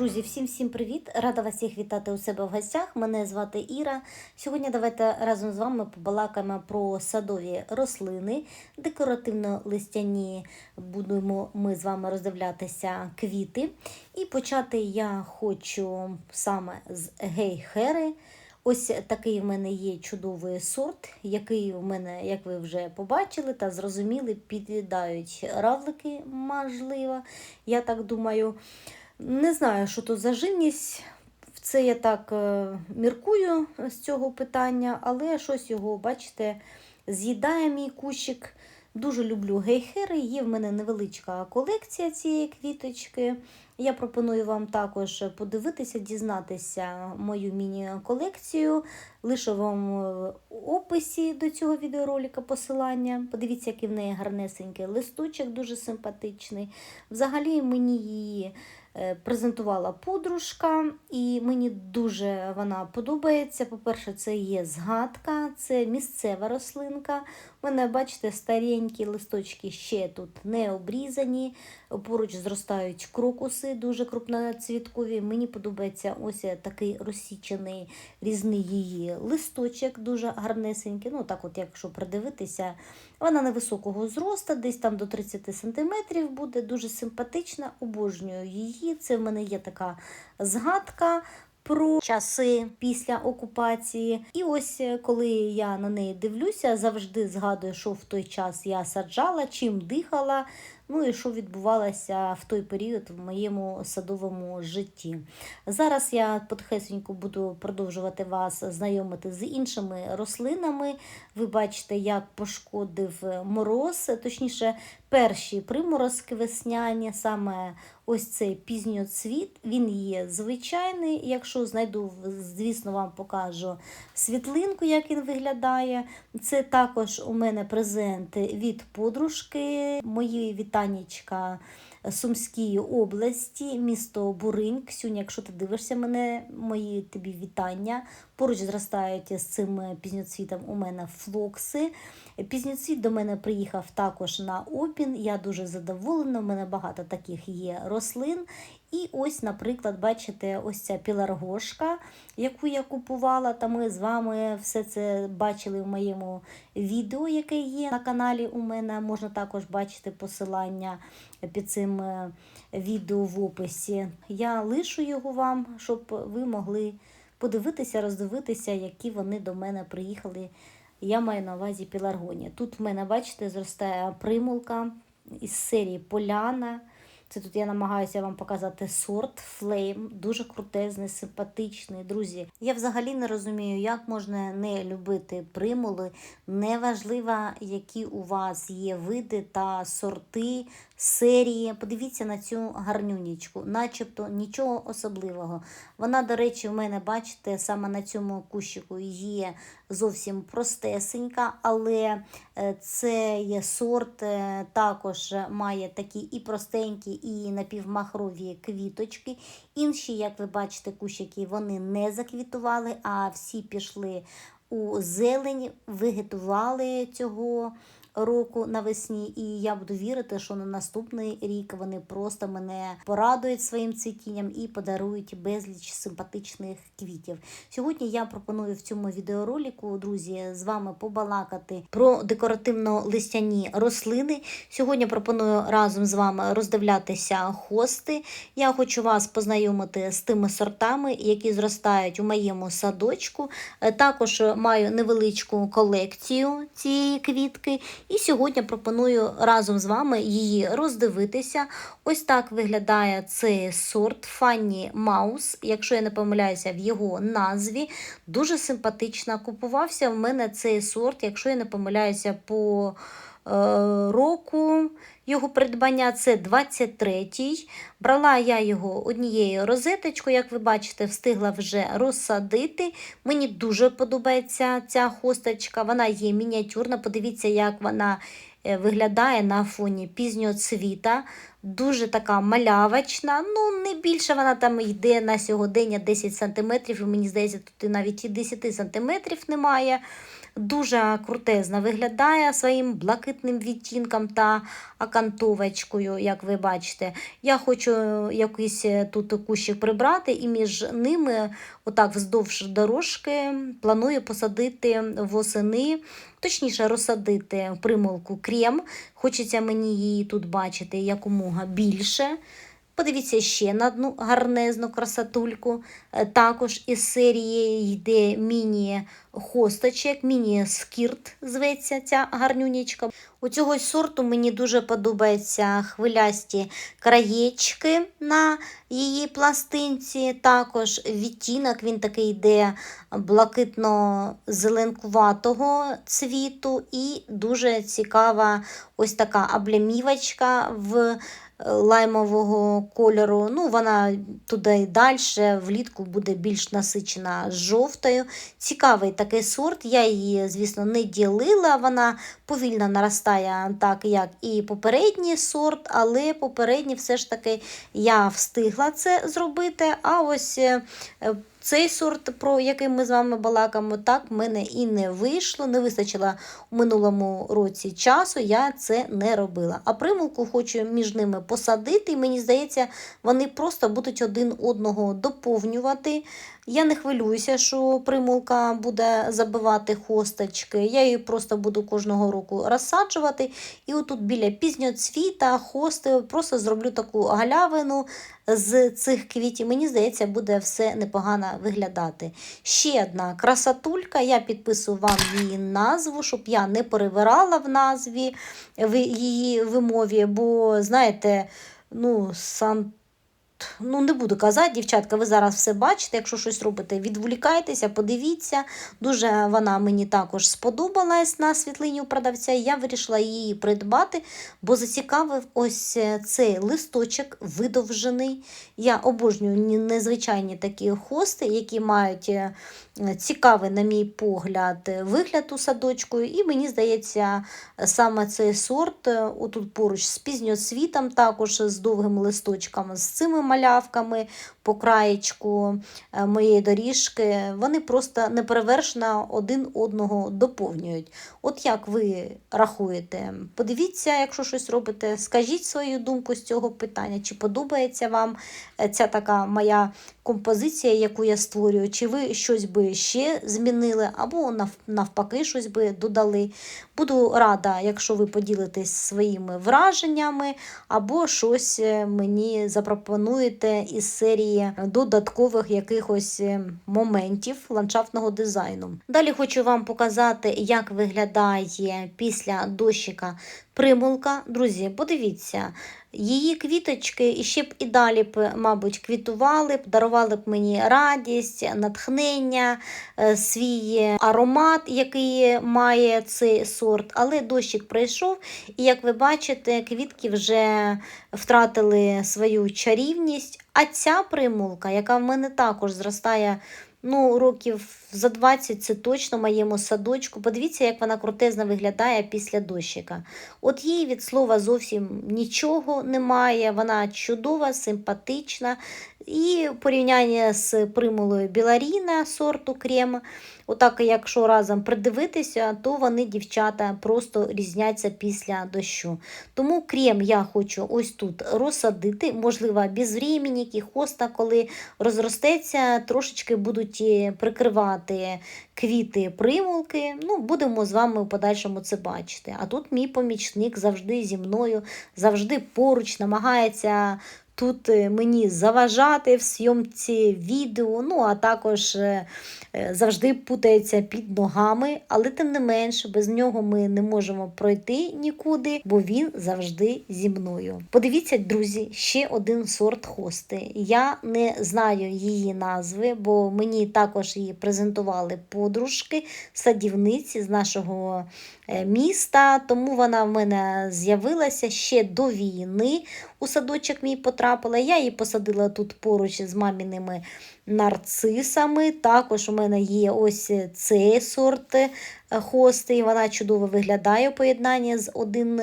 Друзі, всім всім привіт! Рада вас всіх вітати у себе в гостях. Мене звати Іра. Сьогодні давайте разом з вами побалакаємо про садові рослини, декоративно-листяні будемо ми з вами роздивлятися квіти. І почати я хочу саме з гейхери. Ось такий в мене є чудовий сорт, який в мене, як ви вже побачили та зрозуміли, під'їдають равлики, можливо, я так думаю. Не знаю, що то за жинність. Це я так е, міркую з цього питання, але щось його, бачите, з'їдає мій кущик. Дуже люблю гейхери. Є в мене невеличка колекція цієї квіточки. Я пропоную вам також подивитися, дізнатися мою міні-колекцію. Лишу вам в описі до цього відеоролика посилання. Подивіться, який в неї гарнесенький листочок, дуже симпатичний. Взагалі мені її е, презентувала подружка, і мені дуже вона подобається. По-перше, це є згадка, це місцева рослинка. У мене, бачите, старенькі листочки ще тут не обрізані. Поруч зростають крокуси, дуже крупноцвіткові. Мені подобається ось такий розсічений різний її листочок, дуже гарнесенький. Ну, так от, якщо придивитися, вона невисокого зросту, десь там до 30 см буде, дуже симпатична, обожнюю її. Це в мене є така згадка. Про часи після окупації. І ось коли я на неї дивлюся, завжди згадую, що в той час я саджала, чим дихала, ну і що відбувалося в той період в моєму садовому житті. Зараз я потихесеньку буду продовжувати вас знайомити з іншими рослинами. Ви бачите, як пошкодив мороз, точніше, перші приморозки весняні, саме ось цей пізньоцвіт, він є звичайний. Якщо знайду, звісно, вам покажу світлинку, як він виглядає. Це також у мене презент від подружки. моєї Мої вітанічка Сумській області, місто Буринь. Ксюня, якщо ти дивишся мене, мої тобі вітання. Поруч зростають з цим пізньоцвітом у мене флокси. Пізньоцвіт до мене приїхав також на опін. Я дуже задоволена, у мене багато таких є рослин. І ось, наприклад, бачите, ось ця піларгошка, яку я купувала, та ми з вами все це бачили в моєму відео, яке є на каналі у мене. Можна також бачити посилання під цим е, відео в описі. Я лишу його вам, щоб ви могли подивитися, роздивитися, які вони до мене приїхали. Я маю на увазі піларгонія. Тут в мене, бачите, зростає примулка із серії Поляна. Це тут я намагаюся вам показати сорт флейм, дуже крутезний, симпатичний. Друзі, я взагалі не розумію, як можна не любити примули. Неважливо, які у вас є види та сорти, серії. Подивіться на цю гарнюнічку, начебто нічого особливого. Вона, до речі, в мене, бачите, саме на цьому кущику є зовсім простесенька, але е, цей сорт е, також має такі і простенькі, і напівмахрові квіточки. Інші, як ви бачите, кущики вони не заквітували, а всі пішли у зелень, вегетували цього року навесні, і я буду вірити, що на наступний рік вони просто мене порадують своїм цвітінням і подарують безліч симпатичних квітів. Сьогодні я пропоную в цьому відеоролику, друзі, з вами побалакати про декоративно-листяні рослини. Сьогодні пропоную разом з вами роздивлятися хости. Я хочу вас познайомити з тими сортами, які зростають у моєму садочку. Е, Також маю невеличку колекцію цієї квітки. І сьогодні пропоную разом з вами її роздивитися. Ось так виглядає цей сорт Фанні Маус, якщо я не помиляюся в його назві. Дуже симпатична. Купувався в мене цей сорт, якщо я не помиляюся по е, року. Його придбання це 23-й. Брала я його однією розеточкою, як ви бачите, встигла вже розсадити. Мені дуже подобається ця хосточка, вона є мініатюрна. Подивіться, як вона е, виглядає на фоні пізнього цвіта. Дуже така малявочна. Ну, не більше вона там йде на сьогодення 10 см. І мені здається, тут навіть і 10 см немає. Дуже крутезно виглядає своїм блакитним відтінком та акантовочкою, як ви бачите. Я хочу якийсь е, тут кущик прибрати, і між ними, отак вздовж дорожки, планую посадити восени, точніше розсадити примулку крем. Хочеться мені її тут бачити якомога більше. Подивіться ще на одну гарнезну красотульку. Е, Також із серії йде міні-хосточок, міні-скірт зветься ця гарнюнічка. У цього сорту мені дуже подобаються хвилясті краєчки на її пластинці. Також відтінок він такий йде блакитно-зеленкуватого цвіту, і дуже цікава ось така облямівочка в лаймового кольору. Ну, вона туди і далі, влітку буде більш насичена жовтою. Цікавий такий сорт. Я її, звісно, не ділила. Вона повільно наростає, так як і попередній сорт, але попередній все ж таки я встигла це зробити. А ось е, цей сорт, про який ми з вами балакаємо, так в мене і не вийшло, не вистачило у минулому році часу, я це не робила. А примулку хочу між ними посадити, і мені здається, вони просто будуть один одного доповнювати. Я не хвилююся, що примулка буде забивати хосточки. Я її просто буду кожного року розсаджувати. І отут біля пізньоцвіта, хости, просто зроблю таку галявину з цих квітів. Мені здається, буде все непогано виглядати. Ще одна красотулька. Я підписую вам її назву, щоб я не перевирала в назві в її вимові, бо, знаєте, ну, сам Ну, не буду казати, дівчатка, ви зараз все бачите. Якщо щось робите, відволікайтеся, подивіться. Дуже вона мені також сподобалась на світлині у продавця. Я вирішила її придбати, бо зацікавив ось е, цей листочок видовжений. Я обожнюю незвичайні такі хости, які мають е, цікавий, на мій погляд, вигляд у садочку. І мені здається, саме цей сорт, е, отут поруч з пізньоцвітом, також з довгим листочком, з цими малявками по краєчку е, моєї доріжки, вони просто неперевершено один одного доповнюють. От як ви рахуєте? Подивіться, якщо щось робите, скажіть свою думку з цього питання, чи подобається вам е, ця така моя композиція, яку я створюю, чи ви щось би ще змінили, або навпаки щось би додали. Буду рада, якщо ви поділитесь своїми враженнями, або щось е, мені запропонуєте із серії додаткових якихось е, моментів ландшафтного дизайну. Далі хочу вам показати, як виглядає після дощика примулка. Друзі, подивіться, її квіточки ще б і далі б, мабуть, квітували б, дарували б мені радість, натхнення, е, свій аромат, який має цей сорт. Але дощик пройшов, і як ви бачите, квітки вже втратили свою чарівність. А ця примулка, яка в мене також зростає. Ну, років за 20 це точно моєму садочку. Подивіться, як вона крутезно виглядає після дощика. От їй від слова зовсім нічого немає. Вона чудова, симпатична. І порівняння з примулою Біларіна сорту крем. Отак, якщо разом придивитися, то вони, дівчата, просто різняться після дощу. Тому крем я хочу ось тут розсадити, можливо, без времени, хоста, коли розростеться, трошечки будуть прикривати квіти примулки. Ну, Будемо з вами в подальшому це бачити. А тут мій помічник завжди зі мною, завжди поруч намагається тут е, мені заважати в зйомці відео, ну, а також е, е, завжди путається під ногами, але тим не менше, без нього ми не можемо пройти нікуди, бо він завжди зі мною. Подивіться, друзі, ще один сорт хости. Я не знаю її назви, бо мені також її презентували подружки, садівниці з нашого міста, тому вона в мене з'явилася ще до війни. У садочок мій потрапила. Я її посадила тут поруч з маміними нарцисами. Також у мене є ось цей сорт е, хости, і вона чудово виглядає у поєднанні з один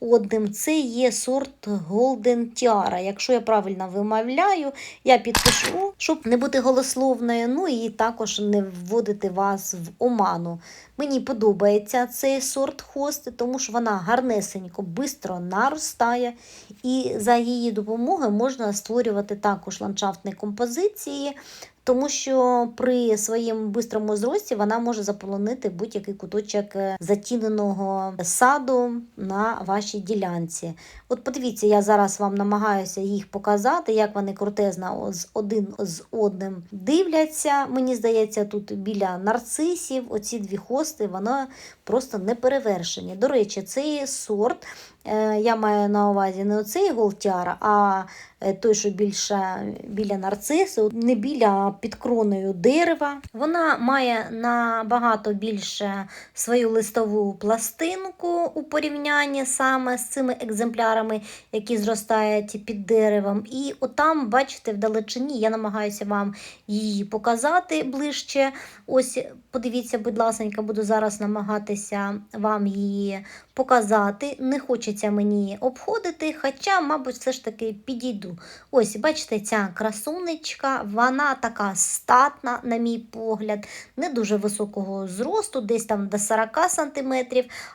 одним. Це є сорт Golden Tiara. Якщо я правильно вимовляю, я підпишу, щоб не бути голословною, ну і також не вводити вас в оману. Мені подобається цей сорт хости, тому що вона гарнесенько, швидко наростає, і за її допомогою можна створювати також ландшафтні композиції, тому що при своєму бистрому зрості вона може заполонити будь-який куточок е, затіненого саду на вашій ділянці. От подивіться, я зараз вам намагаюся їх показати, як вони крутезно з один з одним дивляться. Мені здається, тут біля нарцисів оці дві хости, воно просто не перевершені. До речі, цей сорт. Е, Я маю на увазі не оцей голтяра, а е, той, що більше біля нарцису, не біля під кроною дерева. Вона має набагато більше свою листову пластинку у порівнянні саме з цими екземплярами, які зростають під деревом. І отам, бачите, вдалечині я намагаюся вам її показати ближче. Ось, подивіться, будь ласка, буду зараз намагатися вам її показати. Не хочеться мені обходити, хоча, мабуть, все ж таки підійду. Ось, бачите, ця красунечка, вона така статна, на мій погляд, не дуже високого зросту, десь там до 40 см,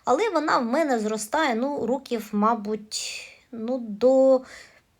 але вона в мене зростає ну, років, мабуть, ну, до.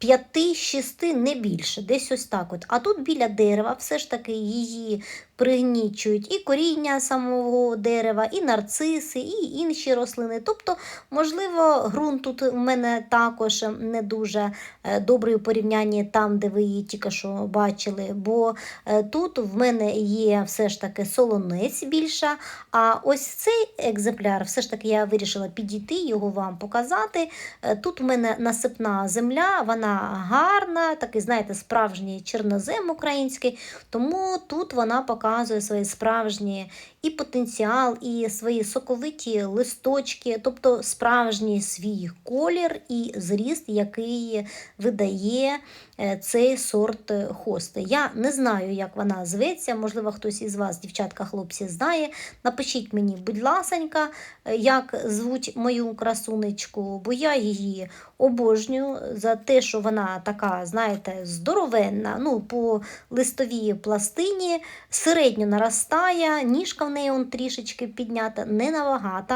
5-6, не більше, десь ось так. от. А тут біля дерева все ж таки її пригнічують і коріння самого дерева, і нарциси, і інші рослини. Тобто, можливо, ґрунт тут у мене також не дуже е, добрий у порівнянні там, де ви її тільки що бачили. Бо е, тут в мене є все ж таки солонець більша. А ось цей екземпляр, все ж таки я вирішила підійти, його вам показати. Е, Тут у мене насипна земля, вона гарна, такий, знаєте, справжній чорнозем український, тому тут вона показує свої справжні і потенціал, і свої соковиті листочки, тобто справжній свій колір і зріст, який видає е, цей сорт хости. Я не знаю, як вона зветься, можливо, хтось із вас, дівчатка, хлопці, знає. Напишіть мені, будь ласенька, е, як звуть мою красунечку, бо я її обожнюю за те, що вона така, знаєте, здоровенна, ну, по листовій пластині, середньо наростає, ніжка в неї он трішечки піднята, не набагато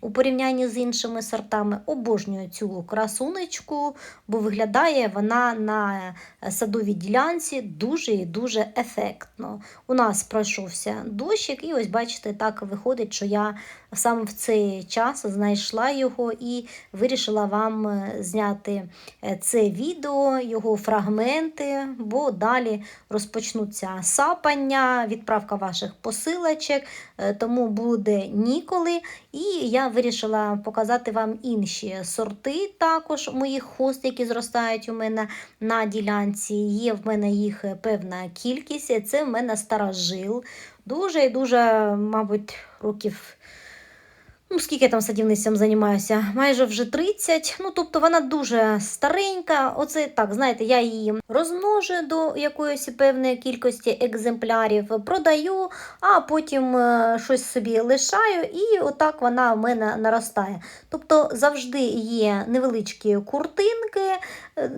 у порівнянні з іншими сортами. Обожнюю цю красунечку, бо виглядає вона на садовій ділянці дуже і дуже ефектно. У нас пройшовся дощик, і ось бачите, так виходить, що я саме в цей час знайшла його і вирішила вам зняти е, це відео, його фрагменти, бо далі розпочнуться сапання, відправка ваших посилочок, е, тому буде ніколи. І я вирішила показати вам інші сорти також моїх хост, які зростають у мене на ділянці. Є в мене їх певна кількість. Це в мене старожил. Дуже і дуже, мабуть, років. Ну, скільки я там садівництвом займаюся? Майже вже 30. Ну, тобто вона дуже старенька. Оце так, знаєте, я її розмножую до якоїсь певної кількості екземплярів, продаю, а потім е, щось собі лишаю, і отак вона в мене наростає. Тобто завжди є невеличкі куртинки,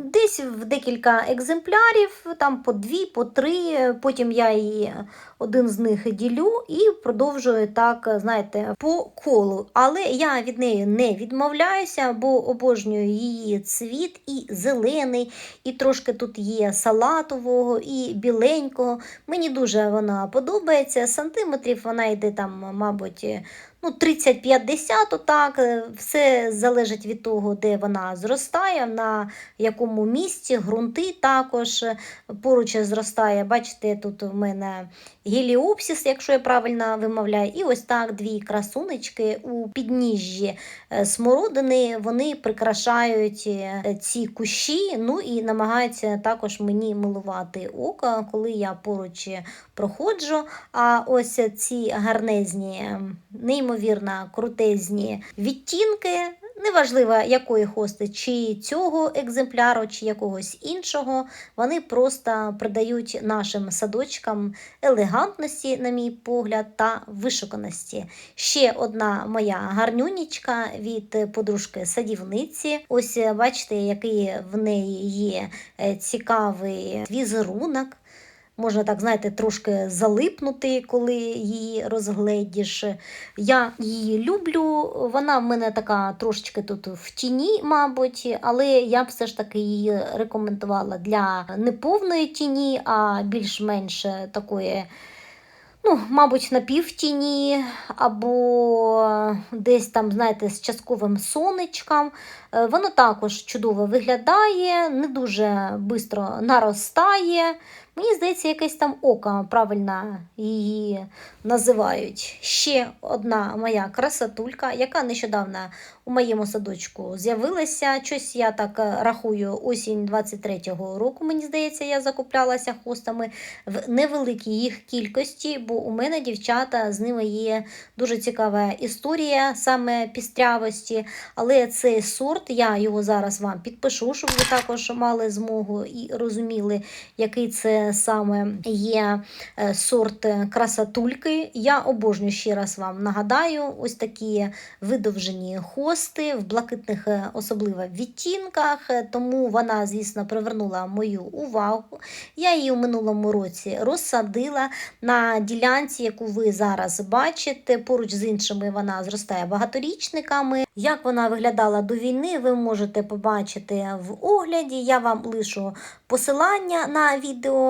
десь в декілька екземплярів, там по дві, по три. Потім я її один з них ділю і продовжую так, знаєте, по колу. Але я від неї не відмовляюся, бо обожнюю її цвіт і зелений, і трошки тут є салатового, і біленького. Мені дуже вона подобається. Сантиметрів вона йде там, мабуть, ну, 30-50, отак. е, Все залежить від того, де вона зростає, на якому місці, ґрунти також е, поруч зростає. Бачите, тут в мене геліопсіс, якщо я правильно вимовляю, і ось так дві красунечки у підніжжі смородини, вони прикрашають е, ці кущі, ну і намагаються також мені милувати око, коли я поруч проходжу. А ось ці гарнезні, неймовірно крутезні відтінки. Неважливо, якої хости, чи цього екземпляру, чи якогось іншого, вони просто придають нашим садочкам елегантності, на мій погляд, та вишуканості. Ще одна моя гарнюнічка від подружки садівниці. Ось бачите, який в неї є е, цікавий візерунок. Можна так, знаєте, трошки залипнути, коли її розгледіш. Я її люблю. Вона в мене така трошечки тут в тіні, мабуть, але я б все ж таки її рекомендувала для неповної тіні, а більш-менш такої. Ну, мабуть, на півтіні, або десь там, знаєте, з частковим сонечком. Е, Воно також чудово виглядає, не дуже швидко наростає. Мені здається, якесь там око правильно її називають. Ще одна моя красотулька, яка нещодавно у моєму садочку з'явилася. Щось я так е, рахую, осінь 23-го року, мені здається, я закуплялася хостами в невеликій їх кількості, бо у мене дівчата з ними є дуже цікава історія саме пістрявості. Але цей сорт, я його зараз вам підпишу, щоб ви також мали змогу і розуміли, який це саме є е, сорт красотульки. Я обожнюю ще раз вам нагадаю, ось такі видовжені хости в блакитних, е, особливо відтінках, е, тому вона, звісно, привернула мою увагу. Я її у минулому році розсадила на ділянці, яку ви зараз бачите. Поруч з іншими вона зростає багаторічниками. Як вона виглядала до війни, ви можете побачити в огляді. Я вам лишу посилання на відео.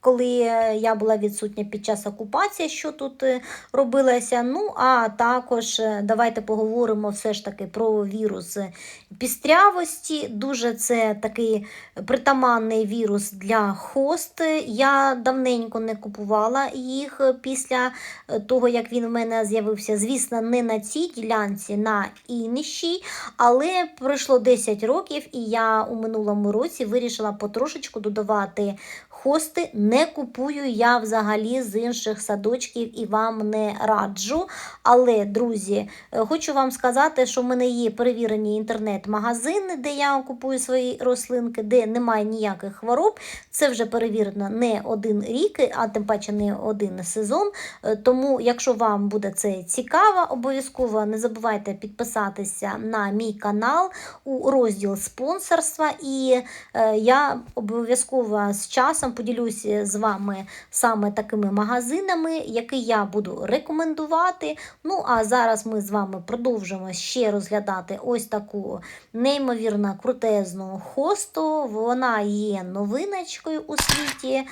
Коли я була відсутня під час окупації, що тут е, робилося. Ну, а також е, давайте поговоримо все ж таки про вірус пістрявості. Дуже це такий притаманний вірус для хост. Я давненько не купувала їх після того, як він в мене з'явився. Звісно, не на цій ділянці, на іншій, але пройшло 10 років, і я у минулому році вирішила потрошечку додавати хости. Не купую я взагалі з інших садочків і вам не раджу. Але, друзі, е, хочу вам сказати, що в мене є перевірені інтернет-магазини, де я купую свої рослинки, де немає ніяких хвороб. Це вже перевірено не один рік, а тим паче не один сезон. Е, Тому, якщо вам буде це цікаво, обов'язково не забувайте підписатися на мій канал у розділ спонсорства. І е, я обов'язково з часом поділюся з вами саме такими магазинами, які я буду рекомендувати. Ну, а зараз ми з вами продовжимо ще розглядати ось таку неймовірно крутезну хосту. Вона є новиночкою у світі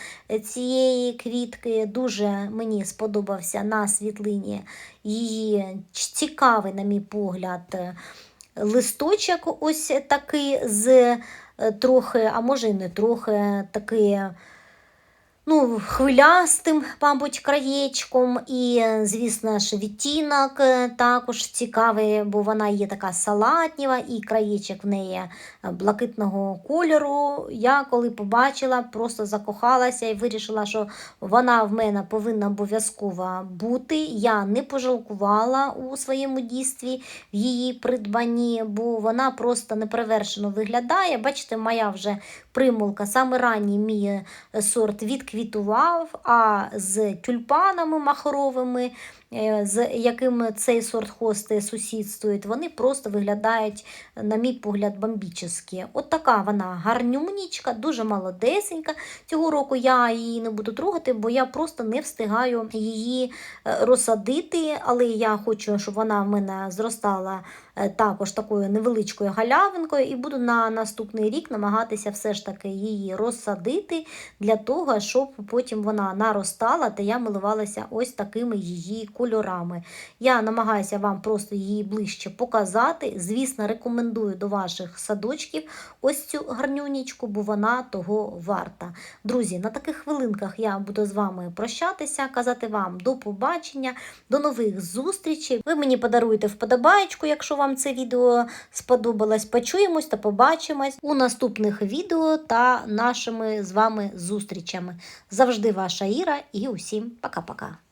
цієї квітки. Дуже мені сподобався на світлині її цікавий, на мій погляд, листочок ось такий з е, трохи, а може і не трохи такий ну, хвилястим, мабуть, краєчком. І, звісно ж, відтінок е, також цікавий, бо вона є така салатніва, і краєчок в неї е, блакитного кольору. Я коли побачила, просто закохалася і вирішила, що вона в мене повинна обов'язково бути. Я не пожалкувала у своєму дійстві в її придбанні, бо вона просто неперевершено виглядає. Бачите, моя вже примулка, саме ранній мій е, сорт відквітував, а з тюльпанами махровими, е, з якими цей сорт хости сусідствують, вони просто виглядають, на мій погляд, бомбічні. От така вона гарнюнічка, дуже молодесенька. Цього року я її не буду трогати, бо я просто не встигаю її е, розсадити, але я хочу, щоб вона в мене зростала також такою невеличкою галявинкою, і буду на наступний рік намагатися все ж таки її розсадити для того, щоб потім вона наростала, та я милувалася ось такими її кольорами. Я намагаюся вам просто її ближче показати. Звісно, рекомендую до ваших садочків ось цю гарнюнічку, бо вона того варта. Друзі, на таких хвилинках я буду з вами прощатися, казати вам до побачення, до нових зустрічей. Ви мені подаруєте вподобаєчку, якщо вам це відео сподобалось. Почуємось та побачимось у наступних відео та нашими з вами зустрічами. Завжди ваша Іра і усім пока-пока.